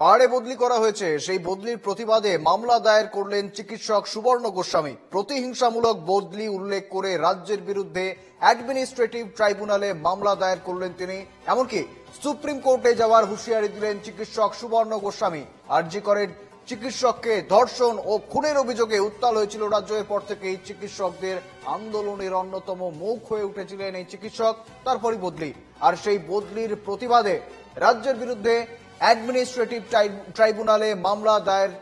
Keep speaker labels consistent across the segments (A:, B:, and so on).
A: পাহাড়ে বদলি করা হয়েছে। সেই বদলির প্রতিবাদে মামলা দায়ের করলেন চিকিৎসক সুবর্ণ গোস্বামী। প্রতিহিংসামূলক বদলি উল্লেখ করে রাজ্যের বিরুদ্ধে অ্যাডমিনিস্ট্রেটিভ ট্রাইব্যুনালে মামলা দায়ের করলেন তিনি। এমনকি সুপ্রিম কোর্টে যাওয়ার হুঁশিয়ারি দিলেন চিকিৎসক সুবর্ণ গোস্বামী। আরজি করেন, চিকিৎসককে ধর্ষণ ও খুনের অভিযোগে উত্তাল হয়েছিল রাজ্য এরপর থেকেই চিকিৎসকদের আন্দোলনের অন্যতম মুখ হয়ে উঠেছিলেন এই চিকিৎসক। তারপরই বদলি। আর সেই বদলির প্রতিবাদে রাজ্যের বিরুদ্ধে অ্যাডমিনিস্ট্রেটিভ ট্রাইব্যুনালে মামলা দায়ের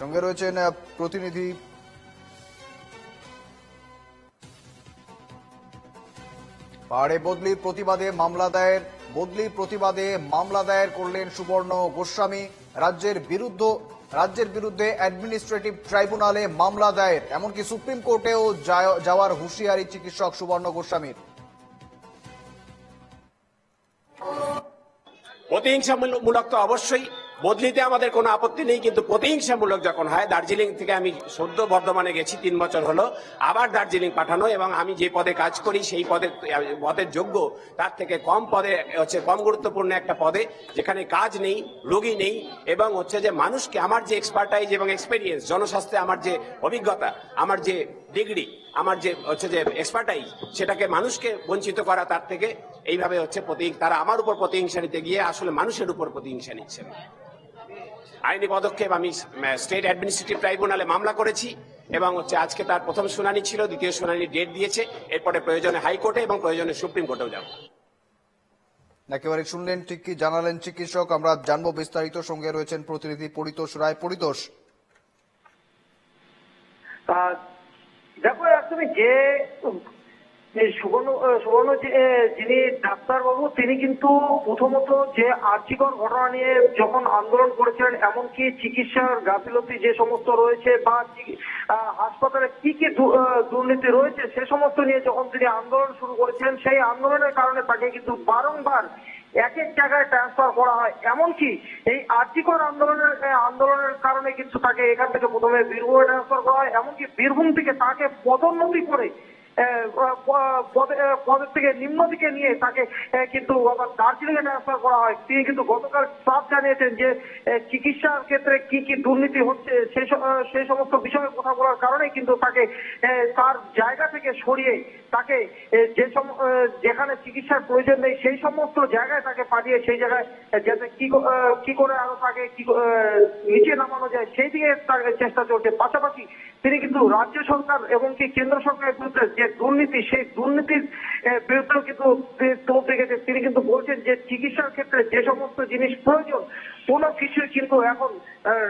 A: সঙ্গে রয়েছেন প্রতিনিধি পাহাড়ে বদলির প্রতিবাদে মামলা দায়ের, বদলির প্রতিবাদে মামলা দায়ের করলেন সুবর্ণ গোস্বামী। রাজ্যের বিরুদ্ধ রাজ্যের বিরুদ্ধে অ্যাডমিনিস্ট্রেটিভ ট্রাইব্যুনালে মামলা দায়ের, এমনকি সুপ্রিম কোর্টেও যাওয়ার হুঁশিয়ারি চিকিৎসক সুবর্ণ গোস্বামীর।
B: প্রতিহিংসামূলক তো অবশ্যই বদলিতে আমাদের কোনো আপত্তি নেই, কিন্তু প্রতিহিংসামূলক যখন হয়, দার্জিলিং থেকে আমি সদ্য বর্ধমানে গেছি, তিন বছর হলো, আবার দার্জিলিং পাঠানো এবং আমি যে পদে কাজ করি, সেই পদের পদের যোগ্য, তার থেকে কম পদে, হচ্ছে কম গুরুত্বপূর্ণ একটা পদে, যেখানে কাজ নেই, রোগী নেই, এবং হচ্ছে যে মানুষকে আমার যে এক্সপার্টাইজ এবং এক্সপেরিয়েন্স জনস্বাস্থ্যে আমার যে অভিজ্ঞতা, আমার যে ডিগ্রি আমার যে হচ্ছে যে এক্সপার্টাইজ সেটাকে মানুষকে বঞ্চিত করা, তার থেকে এইভাবে হচ্ছে প্রতি, তারা আমার উপর প্রতিহিংসা নিতে গিয়ে আসলে মানুষের উপর প্রতিহিংসা নিচ্ছেন আইনি পদক্ষেপ আমি স্টেট অ্যাডমিনিস্ট্রেটিভ ট্রাইব্যুনালে মামলা করেছি এবং হচ্ছে আজকে তার প্রথম শুনানি ছিল দ্বিতীয় শুনানি ডেট দিয়েছে। এরপরে প্রয়োজনে হাইকোর্টে এবং প্রয়োজনে সুপ্রিম কোর্টেও যাব।
A: একেবারে শুনলেন ঠিক কি জানালেন চিকিৎসক আমরা জানব বিস্তারিত। সঙ্গে রয়েছেন প্রতিনিধি পরিতোষ রায়। পরিতোষ।
C: দেখো একদমই যে সুবর্ণ সুবর্ণ যিনি ডাক্তারবাবু, তিনি কিন্তু প্রথমত যে আর্থিকর ঘটনা নিয়ে যখন আন্দোলন করেছিলেন, এমনকি চিকিৎসার গাফিলতি যে সমস্ত রয়েছে বা হাসপাতালে কি কি দুর্নীতি রয়েছে, সে সমস্ত নিয়ে যখন তিনি আন্দোলন শুরু করেছিলেন, সেই আন্দোলনের কারণে তাকে কিন্তু বারংবার এক এক জায়গায় ট্রান্সফার করা হয়। এমনকি এই আর্থিকর আন্দোলনের আন্দোলনের কারণে কিন্তু তাকে এখান থেকে প্রথমে বীরভূমে ট্রান্সফার করা হয়। এমনকি বীরভূম থেকে তাকে পদোন্নতি করে পদের থেকে নিম্ন দিকে নিয়ে তাকে কিন্তু আবার দার্জিলিং এ ট্রান্সফার করা হয়। তিনি কিন্তু গতকাল সাফ জানিয়েছেন যে চিকিৎসার ক্ষেত্রে কি কি দুর্নীতি হচ্ছে সেই সমস্ত বিষয়ে কথা বলার কারণে কিন্তু তাকে তার জায়গা থেকে সরিয়ে তাকে যে যেখানে চিকিৎসার প্রয়োজন নেই, সেই সমস্ত জায়গায় তাকে পাঠিয়ে সেই জায়গায় যাতে কি কি করে আরও তাকে, কি নিচে নামানো যায়, সেই দিকে চেষ্টা চলছে। পাশাপাশি তিনি কিন্তু রাজ্য সরকার এবং কি কেন্দ্র সরকারের বিরুদ্ধে যে দুর্নীতি, সেই দুর্নীতির বিরুদ্ধেও কিন্তু তুলতে গেছে তিনি কিন্তু বলছেন যে চিকিৎসার ক্ষেত্রে যে সমস্ত জিনিস প্রয়োজন, কোনো কিছুই কিন্তু এখন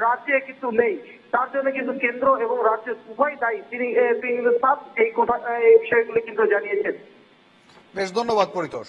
C: রাজ্যে কিন্তু নেই। তার জন্য কিন্তু কেন্দ্র এবং রাজ্য উভয় দায়ী তিনি কিন্তু সাফ এই কথা এই বিষয়গুলি কিন্তু জানিয়েছেন।
A: বেশ, ধন্যবাদ, পরিতোষ।